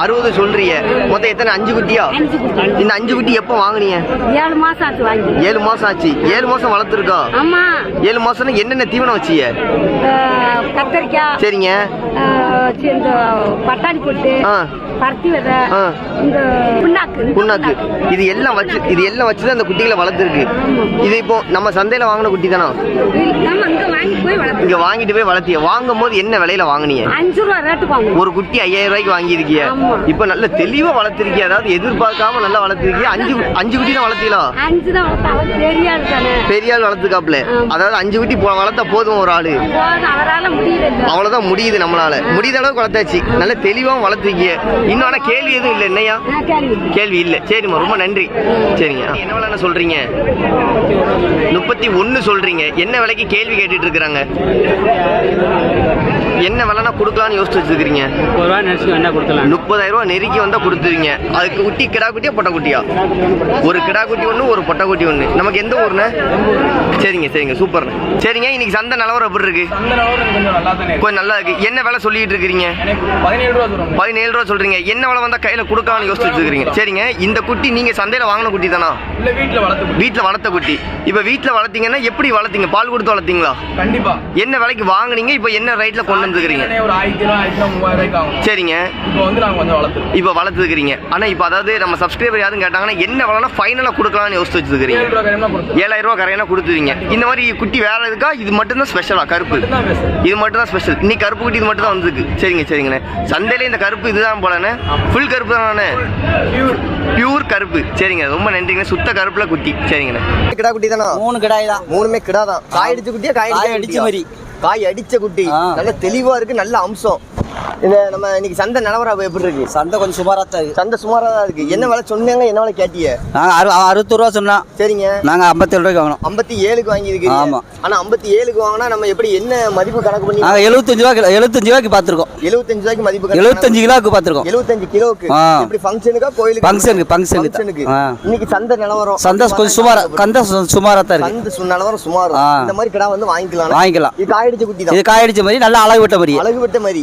அறுபது சொல்றீங்க. மொத்தம் எத்தனை? அஞ்சு குட்டியா. இந்த அஞ்சு குட்டி எப்போ வாங்குனீங்க? ஏழு மாசம் ஆச்சு வாங்கி. ஏழு மாசம் ஆச்சு. ஏழு மாசம் வளர்த்துருக்கோம் ஆமா. ஏழு மாசம்னா என்னென்ன தீவனம் வச்சீங்க? அஹ், கத்தரிக்காய் சரிங்க. இந்த பட்டாணி கொட்டு ஆ. பருத்தி விதை. இந்த புண்ணாக்கு. இந்த புண்ணாக்கு. இது எல்லாம் வச்சு இது எல்லாம் வச்சு தான் அந்த குட்டிகளை வளர்த்துருக்கு. இது இப்போ நம்ம சந்தையில வாங்கின குட்டி தானா? இங்க வாங்கிட்டு போய் வளர்த்திய? வாங்கும் போது என்ன விலையில வாங்குனீங்க? அஞ்சு ரூபா ஒரு குட்டி ஐயாயிரம் ரூபாய்க்கு வாங்கியிருக்கிய. ஆமா. இப்ப நல்ல தெளிவா வளர்த்திருக்கிய அதாவது எதிர்பார்க்காம நல்லா வளர்த்திருக்கிய அஞ்சு அஞ்சு குட்டி தான் வளர்த்தீங்களா? அஞ்சு தான் பெரிய ஆள் வளர்த்துக்காப்ல. அதாவது அஞ்சு குட்டி வளர்த்தா போதும் ஒரு ஆளு? அவ்வளவுதான் முடியுது நம்மளால. முடியுத அளவுக்கு வளர்த்தாச்சு. நல்ல தெளிவாகவும் வளர்த்துருக்கிய. இன்னும் ஆனா கேள்வி எதுவும் இல்லை. என்னையா கேள்வி இல்ல. சரிம்மா. ரொம்ப நன்றி. சரிங்க. என்ன விலைன்னு சொல்றீங்க? முப்பத்தி ஒன்னு சொல்றீங்க. என்ன விலைக்கு கேள்வி கேட்டுட்டு இருக்கிறாங்க? என்ன விலைனா கொடுக்கலாம்னு யோசிச்சு வச்சிருக்கீங்க ஒரு ரூபா நினச்சி என்ன கொடுக்கலாம் முப்பதாயிரம் ரூபாய் நெருக்கி வந்தா கொடுத்துருவீங்க. அதுக்கு குட்டி கிடா குட்டியா பொட்டை குட்டியா? ஒரு கிடா குட்டி ஒன்று ஒரு பொட்டை குட்டி ஒன்று நமக்கு எந்த ஊர்ண்ணே? சரிங்க சரிங்க சூப்பர் சரிங்க இன்னைக்கு சந்தை நிலவரம் எப்படி இருக்கு? கொஞ்சம் நல்லா இருக்கு. என்ன விலை சொல்லிட்டு இருக்கிறீங்க? பதினேழு ரூபா சொல்றீங்க. என்ன விலை வந்தா கையில கொடுக்கலாம்னு யோசிச்சு வச்சிருக்கீங்க சரிங்க இந்த குட்டி நீங்க சந்தையில வாங்கின குட்டி தானா? வீட்டுல வளர்த்து குட்டி. இப்போ வீட்டில் வளர்த்தீங்கன்னா எப்படி வளர்த்தீங்க? பால் கொடுத்து வளர்த்தீங்களா? கண்டிப்பா. என்ன விலைக்கு வாங்குனீங்க? இப்போ என்ன ரேட்ல கொண்டு ஆகும். சரிங்க. இப்போ வளர்த்துருக்கிறீங்க ஆனா இப்போ அதாவது நம்ம சப்ஸ்கிரைபர் யாரும் கேட்டாங்கன்னா என்ன விலைனா ஃபைனலாக கொடுக்கலாம்னு யோசிச்சு கொடுத்து ஏழாயிரம் ரூபா கரையானா கொடுத்துருவீங்க இந்த மாதிரி குட்டி வேற இருக்கா இது மட்டும் தான் ஸ்பெஷலா கருப்பு. மட்டும்தான் இது மட்டும் தான் ஸ்பெஷல் இன்னைக்கு கருப்பு குட்டி இது மட்டும் தான் வந்திருக்கு. சரிங்க சரிங்கண்ணே. சந்தையில இந்த கருப்பு இதுதான் போலண்ணே. ஃபுல் கருப்பு தானே? பியூர் பியூர் கருப்பு. சரிங்க ரொம்ப நன்றிங்க சுத்த கருப்புல குட்டி. சரிங்கண்ணே. கிடா குட்டி தானா? மூணு கிடாய் தான். மூணுமே கிடா தான். காய் அடிச்ச குட்டியா காய் அடிச்ச? மாதிரி. காய் அடிச்ச குட்டி. நல்ல தெளிவா இருக்கு நல்ல அம்சம். இந்த நம்ம இன்னைக்கு சந்தை நிலவரம் எப்படி இருக்கு? சந்தை கொஞ்சம் சுமாராக தான் இருக்கு. சந்தை சுமாரா தான் இருக்கு. என்ன விலை சொன்னாங்க? என்ன விலை கேட்டிய நாங்கள் அறு அறுபத்தி ரூபா சொன்னோம். சரிங்க. நாங்கள் ஐம்பத்தேழு ரூபாய்க்கு வாங்கினோம். ஐம்பத்தி ஏழுக்கு வாங்கியிருக்கீங்க. ஆமா. ஆனா ஐம்பத்தி ஏழுக்கு வாங்கினா நம்ம எப்படி என்ன மதிப்பு கணக்கு பண்ணி நாங்கள் எழுபத்தஞ்சு ரூபா கிலோ எழுபத்தஞ்சு ரூபாய்க்கு பார்த்துருக்கோம். எழுபத்தஞ்சு ரூபாய்க்கு மதிப்பு எழுபத்தஞ்சு கிலோவுக்கு பார்த்துருக்கோம். எழுபத்தஞ்சு கிலோவுக்கு. இப்படி ஃபங்க்ஷனுக்கா கோயிலுக்கு ஃபங்க்ஷனுக்கு, ஃபங்க்ஷனுக்கு. இன்னைக்கு சந்தை நிலவரம் சந்தை கொஞ்சம் சுமாராக கந்த சுமாராக தான் இருக்கு. சந்தை நிலவரம் சுமார். இந்த மாதிரி கிடா வந்து வாங்கிக்கலாம். வாங்கிக்கலாம். இது காய் அடிச்ச குட்டி தான். இது காய் அடிச்ச மாதிரி நல்லா அழகு விட்ட மாதிரி. அழகு விட்ட மாதிரி.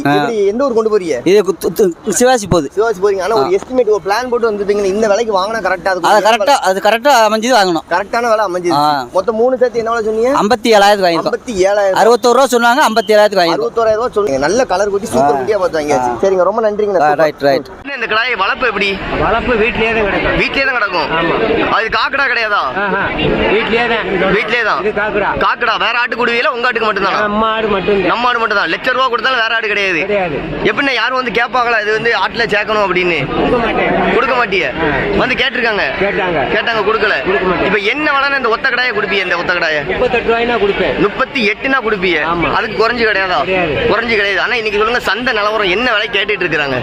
எந்த ஊர் கொண்டு போறீங்க? இது சிவாசி போகுது. சிவாசி போறீங்க. ஆனா ஒரு எஸ்டிமேட் ஒரு பிளான் போட்டு வந்துட்டீங்க இந்த விலைக்கு வாங்கினா கரெக்டா அதை கரெக்டாக அது கரெக்டாக அமைஞ்சது வாங்கணும். கரெக்டான விலை அமைஞ்சது. மொத்தம் மூணு சேர்த்து என்ன விலை சொன்னீங்க? ஐம்பத்தி ஏழாயிரத்து வாங்கிருக்கோம் ஐம்பத்தி ஏழாயிரம். அறுபத்தோரு ரூபா சொன்னாங்க ஐம்பத்தி ஏழாயிரத்துக்கு வாங்கிருக்கோம் அறுபத்தோராயிரம் ரூபாய் சொல்லுங்க நல்ல கலர் குட்டி சூப்பர் குட்டியா பார்த்து வாங்கியாச்சு. சரிங்க ரொம்ப நன்றிங்க ரைட் ரைட் இந்த கடாய் வளர்ப்பு எப்படி? வளர்ப்பு வீட்லயே தான் கிடைக்கும். வீட்லயே தான் கிடக்கும்? அது காக்கடா கிடையாதா? வீட்லயே தான். வீட்லயே தான்? இது காக்குடா. காக்கடா வேற ஆட்டு குடுவியில உங்க ஆட்டுக்கு மட்டும் தானா நம்ம ஆடு மட்டும் நம்ம ஆடு மட்டும் தான் லட்ச ரூபா கொடுத்தாலும் வேற ஆடு கிடையாது. கிடையாது. எப்படின்னா யாரும் வந்து கேட்பாங்களா? இது வந்து ஆட்டுல சேர்க்கணும் அப்படின்னு? கொடுக்க மாட்டிய? வந்து கேட்டிருக்காங்க. கேட்டாங்க. கேட்டாங்க கொடுக்கல. இப்ப என்ன வேணா இந்த ஒத்த கடாயை கொடுப்பீங்க இந்த ஒத்த கடாயை? முப்பத்தெட்டு ரூபாய்னா கொடுப்பேன். முப்பத்தி எட்டுனா கொடுப்பீங்க ஆமா. அதுக்கு குறைஞ்சு கிடையாதா. குறைஞ்சு கிடையாது. ஆனா இன்னைக்கு சொல்லுங்க சந்தை நிலவரம் என்ன விலை கேட்டுட்டு இருக்காங்க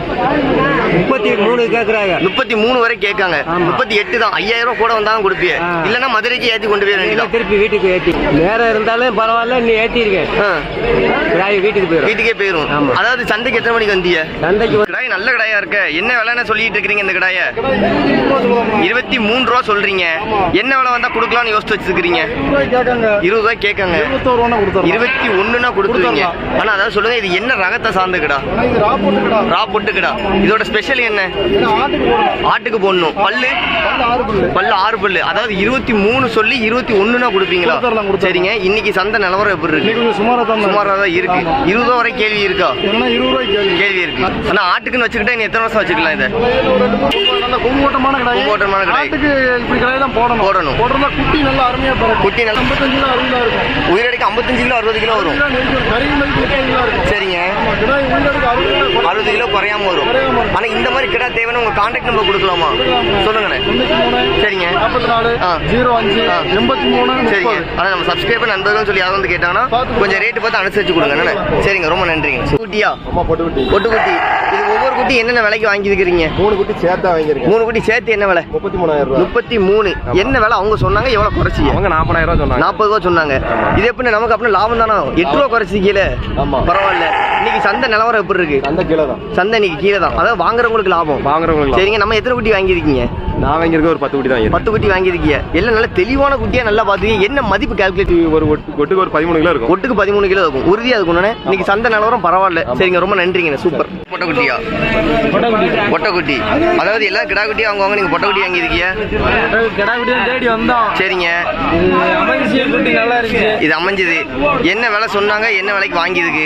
முப்பத்தி மூணு கேக்குறாங்க. முப்பத்தி மூணு வரை கேட்காங்க. முப்பத்தி எட்டு தான். ஐயாயிரம் ரூபாய் கூட வந்தாலும் கொடுப்பீங்க ஆ. இல்லன்னா மதுரைக்கு ஏத்தி கொண்டு போய் வேண்டியதான் திருப்பி வீட்டுக்கு ஏத்தி. நேரம் இருந்தாலும் பரவாயில்ல நீ. கிடாய் வீட்டுக்கு போயிடும் வீட்டுக்கே போயிரும். ஆமா. அதாவது சந்தைக்கு எத்தனை மணிக்கு வந்தீங்க? சந்தைக்கு கிடாய் நல்ல கடாயா இருக்க. என்ன விலைன்னு சொல்லிட்டு இருக்கீங்க இந்த கடாய? இருபத்தி மூணு ரூபா சொல்றீங்க. என்ன விலை வந்தா கொடுக்கலாம்னு யோசிச்சு வச்சிருக்கீங்க இருபது ரூபாய் கேட்காங்க. இருபத்தி ஒண்ணுனா கொடுத்துருவீங்க ஆனா அதாவது சொல்லுங்க இது என்ன ரகத்தை சார்ந்த கிடா? ரா பொட்டு கிடா. இதோட ஸ்பெஷல் என்ன? ஆட்டுக்கு போடணும். பல்லு? பல்லு ஆறு பல்லு. அதாவது இருபத்தி மூணு சொல்லி இருபத்தி ஒண்ணுனா கொடுப்பீங்களா? சரிங்க. இன்னைக்கு சந்தை நிலவரம் எப்படி இருக்கு? சுமாரா தான் இருக்கு. இருபது ரூபா வரை கேள்வி இருக்கா? கேள்வி. இருக்கு. ஆனா ஆட்டுக்குன்னு வச்சுக்கிட்டா எத்தனை வருஷம் வச்சுக்கலாம் இதை? கும்பகோட்டமான கடை கும்பகோட்டமான கடை. ஆட்டுக்கு இப்படி கடை தான் போடணும். போடணும். போடுறதா குட்டி நல்லா அருமையா பிறக்கும். குட்டி நல்ல ஐம்பத்தஞ்சு கிலோ அறுபது இருக்கும். உயிரடிக்கு ஐம்பத்தஞ்சு கிலோ அறுபது கிலோ வரும். கறி இருக்கும். சரிங்க. அறுபது கிலோ குறையும். வரும். ஆனா இந்த மாதிரி கிடா தேவைன்னு உங்க கான்டாக்ட் நம்பர் கொடுக்கலாமா? சொல்லுங்கண்ணே சரிங்க. நாற்பத்தி நாலு ஆ. ஜீரோ அஞ்சு. எண்பத்தி மூணு சரிங்க. ஆனா நம்ம சப்ஸ்கிரைபர் நண்பர்கள் சொல்லி யாரும் வந்து கேட்டாங்கன்னா கொஞ்சம் ரேட்டு பார்த்து அனுசரிச்சு கொடுங்க. சரிங்க ரொம்ப நன்றிங்க. குட்டியா அம்மா போட்டு விட்டு பொட்டு குட்டி என்னென்ன விலைக்கு வாங்கியிருக்கிறீங்க? மூணு குட்டி சேர்த்தா வாங்கியிருக்கேன். மூணு குட்டி சேர்த்து என்ன விலை? முப்பத்தி மூணாயிரம் ரூபாய் முப்பத்தி மூணு. என்ன விலை? அவங்க சொன்னாங்க எவ்வளவு குறைச்சிங்க? அவங்க நாற்பதாயிரம் ரூபாய் சொன்னாங்க. நாற்பது ரூபா சொன்னாங்க. இது எப்படி நமக்கு அப்படின்னா லாபம் தானே? எட்டு ரூபா குறைச்சி கீழே. பரவாயில்ல. இன்னைக்கு சந்தை நிலவரம் எப்படி இருக்கு? அந்த கிலோ தான். சந்தை இன்னைக்கு கீழே தான். அதாவது வாங்குறவங்களுக்கு லாபம். வாங்குறவங்களுக்கு சரிங்க நம்ம எத்தனை குட்டி வாங்கியிருக்கீங்க? நான் வாங்கியிருக்க ஒரு பத்து குட்டி தான் பத்து குட்டி வாங்கியிருக்கீங்க எல்லாம் நல்ல தெளிவான குட்டியா நல்லா பார்த்துக்கீங்க. என்ன மதிப்பு கால்குலேட் ஒரு ஒட்டு- ஒட்டுக்கு ஒரு பதிமூணு கிலோ இருக்கும். ஒட்டுக்கு பதிமூணு கிலோ இருக்கும். உறுதியா இருக்கும். இன்னைக்கு சந்தை நிலவரம் பரவாயில்ல. சரிங்க ரொம்ப நன்றிங்க. சூப்பர். பொட்டக்குட்டியா பொட்டக்குட்டி. அதாவது எல்லா கிடா குட்டியும் அவங்க நீங்க பொட்டக்குட்டி வாங்கியிருக்கீங்க? கிடாக்குட்டி தேடி வந்தோம். சரிங்க. இது அமைஞ்சது. என்ன விலை சொன்னாங்க? என்ன விலைக்கு வாங்கியதுக்கு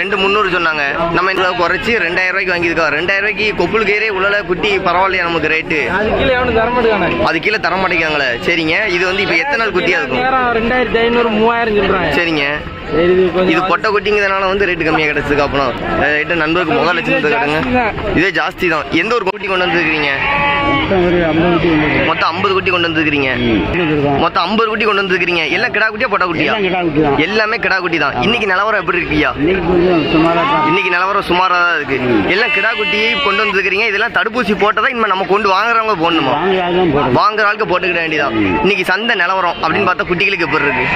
ரெண்டு முந்நூறு சொன்னாங்க. நம்ம இந்த குறைச்சி ரெண்டாயிரம் ரூபாய்க்கு வாங்கியிருக்கோம். ரெண்டாயிரம் ரூபாய்க்கு கொப்புள் கீரை உள்ள குட்டி பரவாயில்லையா நமக்கு ரேட்டு அது கீழே தர மாட்டேங்கானே அது கீழே தர மாட்டேங்காங்களே சரிங்க. இது வந்து இப்போ எத்தனை நாள் குட்டியா இருக்கும்? ரெண்டாயிரத்தி ஐநூறு மூவாயிரம் சொல்றாங்க. சரிங்க. சரி இது பொட்டை குட்டிங்கிறதுனால வந்து ரேட்டு கம்மியாக கிடைச்சதுக்கு அப்புறம் ரேட்டு நண்பருக்கு முதல் லட்சத்தை கிடங்க இதே ஜாஸ்தி தான். எந்த ஒரு குட்டி கொண்டு வந்துருக்கீங்க மொத்தம் ஐம்பது குட்டி கொண்டு வந்துருக்கீங்க மொத்தம் ஐம்பது குட்டி கொண்டு வந்துருக்கீங்க எல்லாம் கிடா குட்டியா பொட்டை குட்டியா? எல்லாமே கிடா குட்டி தான். இன்னைக்கு நிலவரம் எப்படி இருக்கியா இன்னைக்கு நிலவரம் சுமாரா தான் இருக்கு. எல்லாம் கிடா குட்டியை கொண்டு வந்துருக்கீங்க இதெல்லாம் தடுப்பூசி போட்டதா இனிமே நம்ம கொண்டு வாங்குறவங்க போடணுமா? வாங்குற ஆளுக்கு போட்டுக்கிட வேண்டியதான் இன்னைக்கு சந்தை நிலவரம் அப்படின்னு பார்த்தா குட்டிகளுக்கு எப்படி இருக்கு?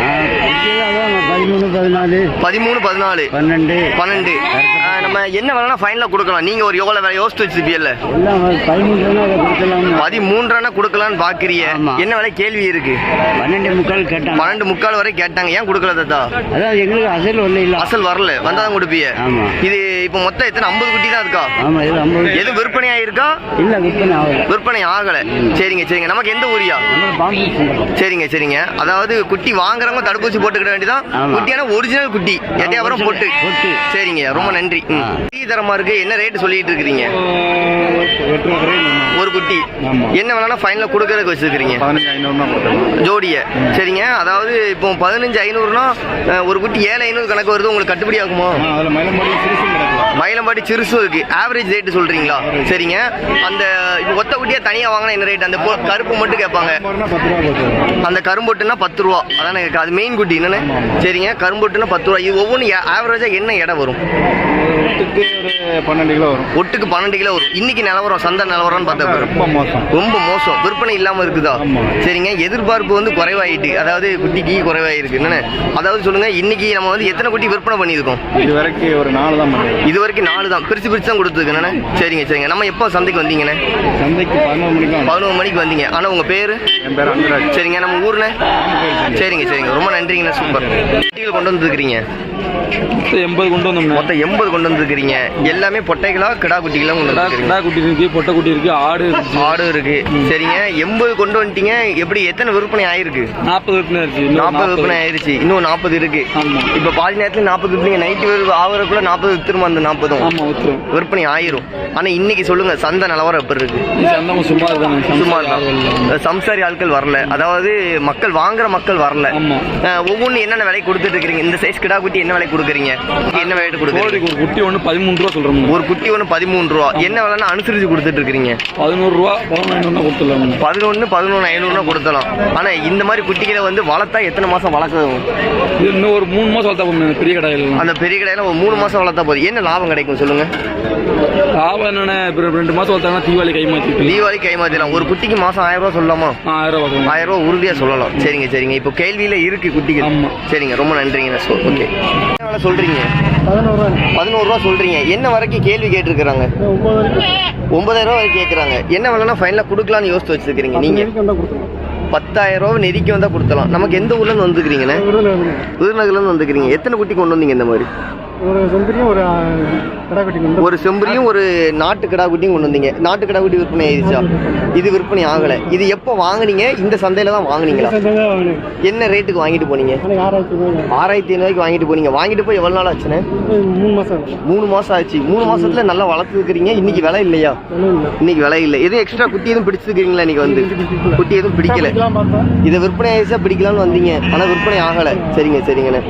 பதினாலு. பதிமூணு பதினாலு. பன்னெண்டு. பன்னெண்டு. நம்ம என்ன வேணா ஃபைனலா கொடுக்கலாம். நீங்க ஒரு எவ்வளவு வேலை யோசிச்சு வச்சிருப்பீல்ல கொடுக்கலாம்? பதிமூன்றனா கொடுக்கலாம்னு ஆமா. என்ன விலை கேள்வி இருக்கு. பன்னெண்டு முக்கால் கேட்டாங்க. பன்னெண்டு முக்கால் வரை கேட்டாங்க. ஏன் கொடுக்கல தாத்தா? அதான் எங்களுக்கு அசல் ஒன்றும் இல்லை. அசல் வரல. வந்தாதான் கொடுப்பீங்க. ஆமா. இது இப்போ மொத்தம் எத்தனை? ஐம்பது குட்டி தான் இருக்கா? ஆமா இது ஐம்பது எது விற்பனை ஆயிருக்கா? இல்லை விற்பனை ஆகல. விற்பனை ஆகல. சரிங்க சரிங்க. நமக்கு எந்த ஊரியா? சரிங்க சரிங்க. அதாவது குட்டி வாங்குறவங்க தடுப்பூசி போட்டுக்கிட வேண்டியதான். குட்டியான ஒரிஜினல் குட்டி. எட்டையாபுரம் பொட்டு. சரிங்க. ரொம்ப நன்றி. குட்டி தரமா இருக்கு. என்ன ரேட் சொல்லிட்டு இருக்கிறீங்க? ஒரு குட்டி. என்ன வேணாலும் ஃபைனலா கொடுக்கறதுக்கு வச்சிருக்கீங்க ஜோடிய. சரிங்க. அதாவது இப்போ பதினஞ்சு ஐநூறுனா ஒரு குட்டி ஏழு ஐநூறு கணக்கு வருது. உங்களுக்கு கட்டுப்படி ஆகுமா? மயிலம்பாடி சிறுசும் இருக்கு. ஆவரேஜ் ரேட் சொல்றீங்களா? சரிங்க. அந்த இப்போ ஒத்த குட்டியா தனியா வாங்கினா என்ன ரேட் அந்த கருப்பு மட்டும் கேட்பாங்க. அந்த கரும்பொட்டுனா பத்து ரூபா. அதானே. அது மெயின் குட்டி. என்னன்னு? சரிங்க. கரும்பொட்டுனா பத்து ரூபா. இது ஒவ்வொன்றும் ஆவரேஜா என்ன இடம் வரும்? பன்னெண்டு கிலோ வரும். ஒட்டுக்கு பன்னெண்டு கிலோ வரும். இன்னைக்கு நிலவரம் சந்தை நிலவரம்னு பார்த்தா ரொம்ப மோசம். ரொம்ப மோசம். விற்பனை இல்லாம இருக்குதா. சரிங்க. எதிர்பார்ப்பு வந்து குறைவாயிட்டு அதாவது குட்டிக்கு குறைவாயிருக்கு. என்னன்னு? அதாவது சொல்லுங்க இன்னைக்கு நம்ம வந்து எத்தனை குட்டி விற்பனை பண்ணியிருக்கோம்? இது வரைக்கும் ஒரு நாலு தான் இது வரைக்கும் நாலு தான். பிரிச்சு பிரிச்சு தான் கொடுத்துருக்கு சரிங்க சரிங்க. நம்ம எப்போ சந்தைக்கு வந்தீங்கண்ணே சந்தைக்கு பதினோரு மணிக்கு தான் பதினோரு மணிக்கு வந்தீங்க. ஆனா உங்க பேரு? என் பேர் அன்பராஜ். சரிங்க நம்ம ஊர்ண்ணே சரிங்க சரிங்க. ரொம்ப நன்றிங்கண்ணே. சூப்பர். குட்டிகள் கொண்டு வந்துருக்கிறீங்க. எண்பது கொண்டு வந்தோம்னா மொத்தம் எண்பது கொண்டு வந்துருக்கிறீங்க. எல்லாமே பொட்டைகளா கிடா குட்டிகளா வந்துருக்கிறீங்க கிடா குட்டி இருக்கு பொட்டை குட்டி இருக்கு ஆடு இருந்துச்சு ஆடு இருக்கு. சரிங்க. எண்பது கொண்டு வந்துட்டீங்க. எப்படி எத்தனை விற்பனை ஆயிருக்கு? நாற்பது விற்பனை இருக்கு நாற்பது விற்பனை ஆயிருச்சு இன்னும் நாற்பது இருக்கு. இப்ப பாதி நேரத்துல நாற்பது விற்பனை நைட்டு ஆகுறதுக்குள்ள நாற்பது திரும்ப அந்த நாற்பதும். விற்பனை ஆயிரும். ஆனா இன்னைக்கு சொல்லுங்க சந்தை நிலவரம் எப்படி இருக்கு? சந்தமா தான். சம்சாரி ஆட்கள் வரல. அதாவது மக்கள் வாங்குற மக்கள் வரல. ஆமா. ஒவ்வொன்று என்னென்ன விலை கொடுத்துட்டு இருக்கீங்க இந்த சைஸ் கிடா குட்டி என்ன விலை கொடுக்குறீங்க? என்ன விலை கொடுக்குறீங்க? குட்டி ஒன்று பதிமூணு ரூபா சொல்றோம் ஒரு குட்டி ஒன்று பதிமூணு ரூபா. என்ன விலைன்னு அனுசரிச்சு கொடுத்துட்டு இருக்கீங்க பதினோரு ரூபா பதினொன்று கொடுத்துடலாம். பதினொன்று பதினொன்று ஐநூறுனா கொடுத்தலாம் ஆனா இந்த மாதிரி குட்டிகளை வந்து வளர்த்தா எத்தனை மாசம் வளர்க்கணும் இது இன்னும் ஒரு மூணு மாசம் வளர்த்தா போதும் பெரிய கடையில். அந்த பெரிய கடையில ஒரு மூணு மாசம் வளர்த்தா போதும். என்ன லாபம் கிடைக்கும் சொல்லுங்க? லாபம் என்னென்ன ரெண்டு மாசம் வளர்த்தாங்கன்னா தீபாவளி கை மாற்றிட்டு தீபாவளி கை மாத்திரலாம் ஒரு குட்டிக்கு மாசம் ஆயிரம் ரூபாய் சொல்லலாமா? ஆயிரம் ரூபா. ஆயிரம் ரூபாய் உறுதியா சொல்லலாம். சரிங்க சரிங்க. இப்போ கேள்வியில இருக்கு குட்டிகள். சரிங்க ரொம்ப நன்றிங்க ஓகே. என்ன விலை சொல்றீங்க? பதினோரு ரூபா சொல்றீங்க. என்ன வரைக்கும் கேள்வி கேட்டிருக்கிறாங்க. ஒன்பதாயிரம் ரூபா வரைக்கும் கேட்குறாங்க. என்ன விலைனா ஃபைனலாக கொடுக்கலாம்னு யோசிச்சு வச்சிருக்கீங்க நீங்க. பத்தாயிரம் ரூபா நெருக்கி வந்தா கொடுத்தலாம் நமக்கு எந்த ஊர்ல இருந்து வந்துக்கிறீங்கண்ணே விருதுநகர்ல இருந்து. வந்துக்கிறீங்க எத்தனை குட்டி கொண்டு வந்தீங்க இந்த மாதிரி? ஒரு செம்பரியும் ஒரு கடைக்குட்டி ஒரு செம்பரியும் ஒரு நாட்டு கிடா குட்டியும் கொண்டு வந்தீங்க. நாட்டு கிடா குட்டி விற்பனை ஆயிடுச்சா? இது விற்பனை ஆகல. இது எப்போ வாங்குனீங்க? இந்த சந்தையில தான் வாங்குனீங்களா? என்ன ரேட்டுக்கு வாங்கிட்டு போனீங்க? ஆறாயிரத்தி ஐநூறுக்கு வாங்கிட்டு போனீங்க. வாங்கிட்டு போய் எவ்வளவு நாள் ஆச்சுண்ணே? மூணு மாதம் மூணு மாசம் ஆச்சு. மூணு மாசத்துல நல்லா வளர்த்துருக்கீங்க இன்னைக்கு விலை இல்லையா? இன்னைக்கு விலை இல்லை. எதுவும் எக்ஸ்ட்ரா குட்டி எதுவும் பிடிச்சிருக்கீங்களா இன்னைக்கு வந்து? குட்டி எதுவும் பிடிக்கல. இதை விற்பனை ஆயிடுச்சா? பிடிக்கலாம்னு வந்தீங்க. ஆனா விற்பனை ஆகல. சரிங்க சரிங்கண்ணே.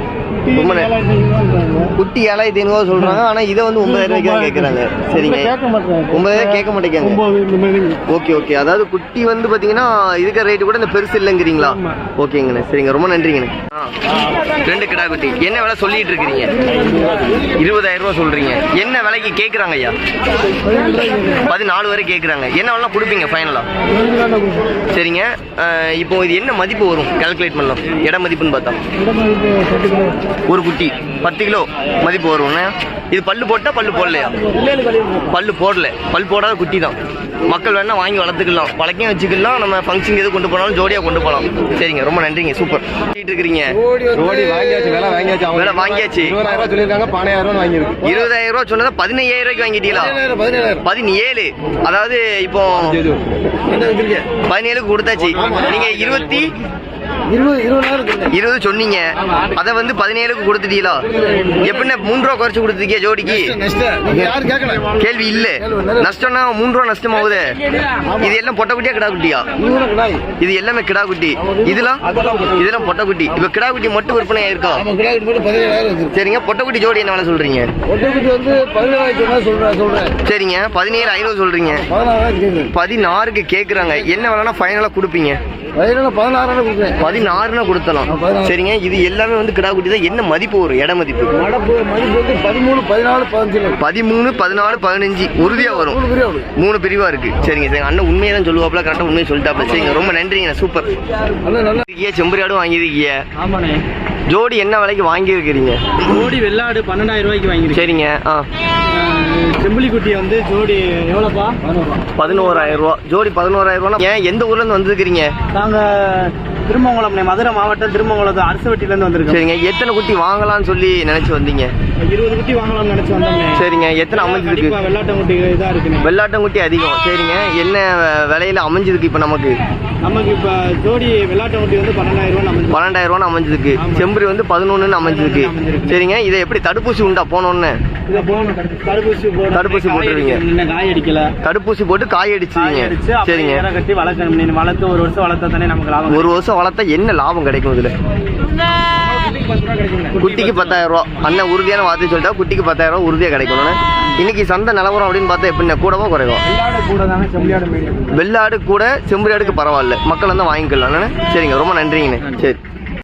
குட்டி ஏழாயிரத்தி ஐநூறுவா சொல்றாங்க. ஆனா இதை வந்து ஒன்பதாயிரம் ரூபாய்க்கு தான் கேட்கறாங்க சரிங்க. ஒன்பதாயிரம் கேட்க மாதிரி ஓகே ஓகே. அதாவது குட்டி வந்து பாத்தீங்கன்னா இருக்கிற ரேட்டு கூட இந்த பெருசு இல்லைங்கிறீங்களா. ஓகேங்கண்ணே. சரிங்க. ரொம்ப நன்றிங்கண்ணே. ரெண்டு கிடா குட்டி. என்ன விலை சொல்லிட்டு இருக்கிறீங்க? இருபதாயிரம் ரூபா சொல்றீங்க. என்ன விலைக்கு கேக்குறாங்க ஐயா? பதினாலு வரை கேக்குறாங்க. என்ன வேணா கொடுப்பீங்க ஃபைனலா சரிங்க. இப்போ இது என்ன மதிப்பு வரும்? கால்குலேட் பண்ணலாம். இட மதிப்புன்னு பார்த்தா. ஒரு குட்டி பத்து கிலோ மதிப்பு வருவோண்ணே இது பல்லு போட்டா பல்லு போடலையா? பல்லு போடல. பல் போடாத குட்டி தான். மக்கள் வேணா வாங்கி வளர்த்துக்கலாம். பழக்கம் வச்சுக்கலாம். நம்ம ஃபங்க்ஷன் எது கொண்டு போனாலும் ஜோடியா கொண்டு போகலாம். சரிங்க ரொம்ப நன்றிங்க சூப்பர் இருக்கிறீங்க. ஜோடி வாங்கியாச்சு விலை வாங்கியாச்சு. இருபதாயிரம் ரூபாய் சொல்லியிருக்காங்க பதினாயிரம் ரூபாய் வாங்கியிருக்கு. இருபதாயிரம் ரூபா சொன்னதை பதினையாயிரம் ரூபாய்க்கு வாங்கிட்டீங்களா? பதினேழு. அதாவது இப்போ பதினேழுக்கு கொடுத்தாச்சு. நீங்க இருபத்தி இருபது சொன்னீங்க. அதை வந்து பதினேழுக்கு கொடுத்துட்டீங்களா? எப்படின்னா மூணு ரூபா குறைச்சு கொடுத்துருக்கீங்க ஜோடிக்கு. கேள்வி இல்ல. நஷ்டம்னா மூணு ரூபா நஷ்டம் ஆகுது இது எல்லாம் பொட்டக்குட்டியா கிடாக்குட்டியா? கிடா குட்டியா இது எல்லாமே கிடா குட்டி இதெல்லாம் இதெல்லாம் பொட்டக்குட்டி. இப்ப கிடா குட்டி மட்டும் விற்பனை ஆயிருக்கா? சரிங்க பொட்டக்குட்டி ஜோடி என்ன சொல்றீங்க? சரிங்க பதினேழு ஐநூறு சொல்றீங்க. பதினாறுக்கு கேக்குறாங்க. என்ன வேலைனா ஃபைனலா கொடுப்பீங்க? கொடுக்குறேன் பதினாறுனா கொடுத்தலாம். பதினாறு. சரிங்க. இது எல்லாமே வந்து கிடா குட்டி தான் என்ன மதிப்பு வரும்? இட மதிப்பு. மதிப்பு வந்து பதிமூணு பதினாலு பதினஞ்சு பதிமூணு பதினாலு பதினஞ்சு. உறுதியா வரும். மூணு பெரிய ஆளு மூணு பிரிவா இருக்கு. சரிங்க. சரிங்க அண்ணன் உண்மையை தான் சொல்லுவாப்ல கரெக்டாக உண்மையை சொல்லிட்டாப்ல சரிங்க. ரொம்ப நன்றிங்க. சூப்பர் நல்ல நல்ல இருக்கீங்க செம்பரியாடும் வாங்கியிருக்கீங்க ஆமாண்ணே. ஜோடி என்ன விலைக்கு வாங்கியிருக்கிறீங்க? ஜோடி வெள்ளாடு பன்னெண்டாயிரம் ரூபாய்க்கு வாங்கிருக்கேன் சரிங்க ஆ. செம்பிளி குட்டியை வந்து ஜோடி எவ்வளோப்பா? பதினோராயிரம் ரூபா. ஜோடி பதினோராயிரம் ரூபா ஏன் எந்த ஊர்ல இருந்து வந்திருக்கிறீங்க? நாங்கள் திருமங்கலம் மதுரை மாவட்டம் திருமங்கலத்து அரசுவட்டிலேருந்து வந்திருக்கோம். சரிங்க எத்தனை குட்டி வாங்கலாம்னு சொல்லி நினைச்சு வந்தீங்க? இருபது குட்டி வாங்கலாம்னு நினச்சி வந்தோம்ண்ணே சரிங்க எத்தனை அமைஞ்சிருக்கு? வெள்ளாட்டம் குட்டி இதாக இருக்குண்ணே வெள்ளாட்டங்குட்டி அதிகம். சரிங்க என்ன விலையில அமைஞ்சிருக்கு இப்போ நமக்கு? நமக்கு இப்போ ஜோடி வெள்ளாட்டம் குட்டி வந்து பன்னெண்டாயிரம் நம்ம பன்னெண்டாயிரம் அமைஞ்சிருக்கு. செம்பரி வந்து பதினொன்றுன்னு அமைஞ்சிருக்கு. சரிங்க இதை எப்படி தடுப்பூசி உண்டா போனோன்னு? தடுப்பூசி. தடுப்பூசி போட்டுருவீங்க. காய் அடிக்கல. தடுப்பூசி போட்டு காய் காய் அடிச்சிருங்க அடிச்சு அப்புறம் சரிங்க. கட்டி வளர்க்கணும். வளர்த்து ஒரு வருஷம் வளர்த்தா தானே நமக்கு லாபம் ஒரு வருஷம் வளர்த்தா என்ன லாபம் கிடைக்கும் இதுல? குட்டிக்கு பத்தாயிரம் ரூபா. அண்ணன் உறுதியான வார்த்தை சொல்லிட்டா குட்டிக்கு பத்தாயிரம் ரூபா உறுதியா கிடைக்கணும் இன்னைக்கு சந்தை நிலவரம் அப்படின்னு பார்த்தா எப்படின்னா கூடவா குறைவா? வெள்ளாடு கூட தானே செம்பிளியாடு மீடியம் வெள்ளாடு மக்கள் வந்து வாங்கிக்கலாம். சரிங்க ரொம்ப நன்றிங்கண்ணே. சரி.